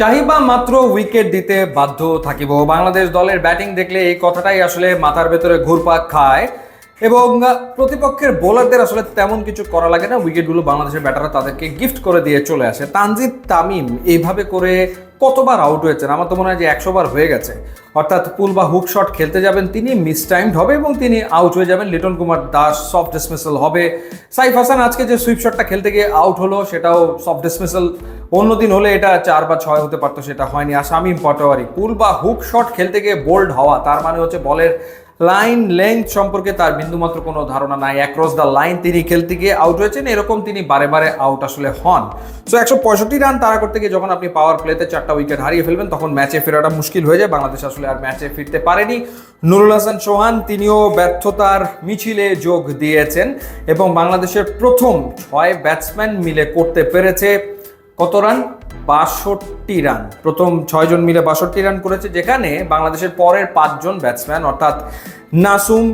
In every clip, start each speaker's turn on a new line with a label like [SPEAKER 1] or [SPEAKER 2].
[SPEAKER 1] চাহিবা মাত্র উইকেট দিতে বাধ্য থাকিব। বাংলাদেশ দলের ব্যাটিং দেখলে এই কথাটাই আসলে মাথার ভেতরে ঘুরপাক খায় এবং প্রতিপক্ষের বোলারদের আসলে তেমন কিছু করা লাগে না। উইকেটগুলো বাংলাদেশের ব্যাটাররা তাদেরকে গিফট করে দিয়ে চলে আসে। তানজিদ তামিম এইভাবে করে কতবার আউট হয়েছেন? আমার তো মনে হয় যে একশো বার হয়ে গেছে। অর্থাৎ পুল বা হুক শট খেলতে যাবেন তিনি মিস টাইমড হবে এবং তিনি আউট হয়ে যাবেন। লিটন কুমার দাস সফট ডিসমিসাল হবে। সাইফ হাসান আজকে যে সুইপ শটটা খেলতে গিয়ে আউট হলো, সেটাও সফট ডিসমিসাল অন্যদিন হলে এটা চার বা ছয় হতে পারতো, সেটা হয়নি। আর শামীম পটোয়ারি, পুল বা হুক শট খেলতে গিয়ে বোল্ড হওয়া, তার মানে হচ্ছে বলের লাইন লেংথ সম্পর্কে তার বিন্দুমাত্র কোনো ধারণা নাই। অ্যাক্রস দ্য লাইন তিনি খেলতে গিয়ে আউট হয়েছেন, এরকম তিনি বারে বারে আউট আসলে হন। সো একশো পঁয়ষট্টি রান তারা করতে গিয়ে যখন আপনি পাওয়ার প্লেতে চারটা উইকেট হারিয়ে ফেলবেন, তখন ম্যাচে ফেরাটা মুশকিল হয়ে যায়। বাংলাদেশ আসলে আর ম্যাচে ফিরতে পারেনি। নুরুল হাসান চৌহান, তিনিও ব্যর্থতার মিছিলে যোগ দিয়েছেন এবং বাংলাদেশের প্রথম ছয় ব্যাটসম্যান মিলে করতে পেরেছে। কত রান? বাষট্টি রান। প্রথম ছয়জন মিলে বাষট্টি রান করেছে, যেখানে বাংলাদেশের পরের পাঁচজন ব্যাটসম্যান অর্থাৎ নাসুম,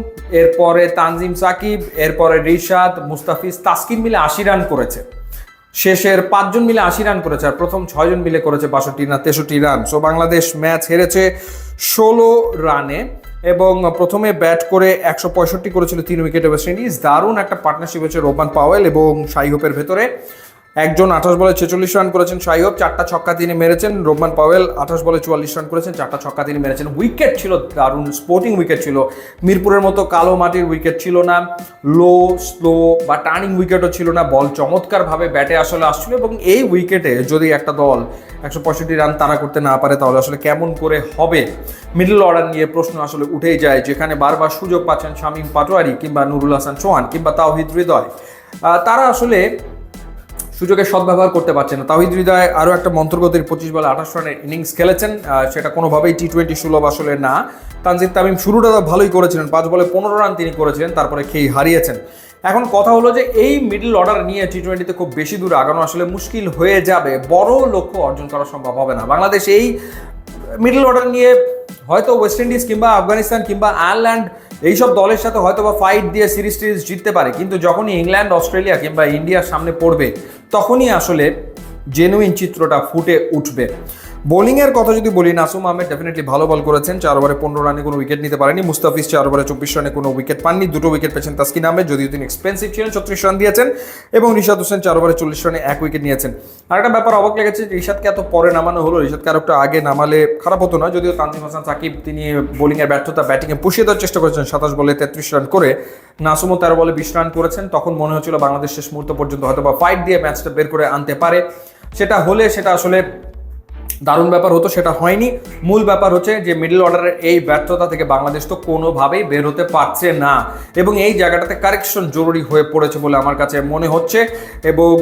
[SPEAKER 1] এরপরে তানজিম সাকিব, এরপরে রিশাদ, মুস্তাফিজ তাসকিন মিলে আশি রান করেছে। শেষের পাঁচজন মিলে আশি রান করেছে আর প্রথম ছয়জন মিলে করেছে বাষট্টি না তেষট্টি রান। সো বাংলাদেশ ম্যাচ হেরেছে ষোলো রানে এবং প্রথমে ব্যাট করে একশো পঁয়ষট্টি করেছিল তিন উইকেটে ওয়েস্ট ইন্ডিজ দারুণ একটা পার্টনারশিপ হচ্ছে রোমান পাওয়েল এবং শাই হোপের ভেতরে। একজন আঠাশ বলে ছেচল্লিশ রান করেছেন সাইহব চারটা ছক্কা তিনি মেরেছেন। রোমান পাওয়েল আঠাশ বলে চুয়াল্লিশ রান করেছেন, চারটা ছক্কা তিনি মেরেছেন। উইকেট ছিল দারুণ স্পোর্টিং উইকেট ছিল। মিরপুরের মতো কালো মাটির উইকেট ছিল না। লো, স্লো বা টার্নিং উইকেটও ছিল না। বল চমৎকারভাবে ব্যাটে আসলে আসছিল এবং এই উইকেটে যদি একটা দল একশো পঁয়ষট্টি রান তারা করতে না পারে, তাহলে আসলে কেমন করে হবে? মিডল অর্ডার নিয়ে প্রশ্ন আসলে উঠেই যায়, যেখানে বারবার সুযোগ পাচ্ছেন শামীম পাটোয়ারি কিংবা নুরুল হাসান চৌহান কিংবা তাওহিদ হৃদয়। তারা আসলে সুযোগের সদ্ব্যবহার করতে পারছে না। তাহিদ হৃদয় আরও একটা মন্ত্রগতির পঁচিশ বলে আঠাশ রানের ইনিংস খেলেছেন সেটা কোনোভাবেই টি টোয়েন্টি সুলভ আসলে না। তানজিদ তামিম শুরুটা তো ভালোই করেছিলেন, পাঁচ বলে পনেরো রান তিনি করেছিলেন, তারপরে খেয়ে হারিয়েছেন। এখন কথা হলো যে এই মিডল অর্ডার নিয়ে টি টোয়েন্টিতে খুব বেশি দূর আগানো আসলে মুশকিল হয়ে যাবে, বড় লক্ষ্য অর্জন করা সম্ভব হবে না। বাংলাদেশ এই মিডল অর্ডার নিয়ে হয়তো ওয়েস্ট ইন্ডিজ কিংবা আফগানিস্তান কিংবা আয়ারল্যান্ড এইসব দলের সাথে হয়তো বা ফাইট দিয়ে সিরিজ টিরিজ জিততে পারে। কিন্তু যখনই ইংল্যান্ড অস্ট্রেলিয়া কিংবা ইন্ডিয়ার সামনে পড়বে, তখনই আসলে জেনুইন চিত্রটা ফুটে উঠবে। বোলিংয়ের কথা যদি বলি, নাসুম আহমেদ ডেফিনেটলি ভালো বল করেছেন। চার ওভারে পনেরো রানে কোনো উইকেট নিতে পারেনি। মুস্তাফিজ চার ওভারে চব্বিশ রানে কোনো উইকেট পাননি। দুটো উইকেট পেয়েছেন তাসকিন আহমেদ, যদিও তিনি এক্সপেন্সিভ ছিলেন, ছত্রিশ রান দিয়েছেন। এবং রিশাদ হোসেন চার ওভারে চল্লিশ রানে এক উইকেট নিয়েছেন। আর একটা ব্যাপার অবাক লেগেছে যে রিশাদকে এত পরে নামানো হলো। রিশাদকে আর একটু আগে নামালে খারাপ হতো না, যদিও তানজিম হাসান, সাকিব তিনি বোলিংয়ের ব্যর্থতা ব্যাটিংয়ে পুষিয়ে দেওয়ার চেষ্টা করেছেন, সাতাশ বলে তেত্রিশ রান করে। নাসুমও তেরো বলে বিশ রান করেছেন। তখন মনে হচ্ছিল বাংলাদেশ শেষ মুহূর্ত পর্যন্ত হয়তো বা ফাইট দিয়ে ম্যাচটা বের করে আনতে পারে। সেটা হলে সেটা আসলে দারুণ ব্যাপার হতো, সেটা হয়নি। মূল ব্যাপার হচ্ছে যে মিডল অর্ডারের এই ব্যর্থতা থেকে বাংলাদেশ তো কোনোভাবেই বের হতে পারছে না। এবং এই জায়গাটাতে কারেকশন জরুরি হয়ে পড়েছে বলে আমার কাছে মনে হচ্ছে। এবং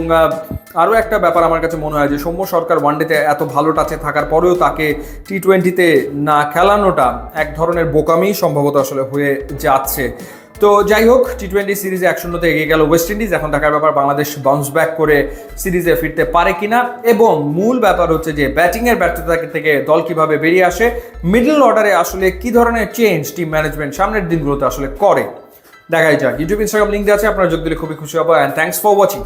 [SPEAKER 1] আরও একটা ব্যাপার আমার কাছে মনে হয় যে সৌম্য সরকার ওয়ানডেতে এত ভালো টাচে থাকার পরেও তাকে টি টোয়েন্টিতে না খেলানোটা এক ধরনের বোকামি সম্ভবত আসলে হয়ে যাচ্ছে। তো যাই হোক টি টোয়েন্টি সিরিজে এক শূন্যতে এগিয়ে গেল ওয়েস্ট ইন্ডিজ এখন দেখার ব্যাপার, বাংলাদেশ বাউন্স ব্যাক করে সিরিজে ফিরতে পারে কিনা। এবং মূল ব্যাপার হচ্ছে যে ব্যাটিংয়ের ব্যর্থতা থেকে দল কীভাবে বেরিয়ে আসে মিডল অর্ডারে আসলে কি ধরনের চেঞ্জ টিম ম্যানেজমেন্ট সামনের দিনগুলোতে আসলে করে? দেখাই যাক। ইউটিউব ইনস্টাগ্রাম লিঙ্ক আছে, আপনারা যোগ দিলে খুবই খুশি হব। And thanks for watching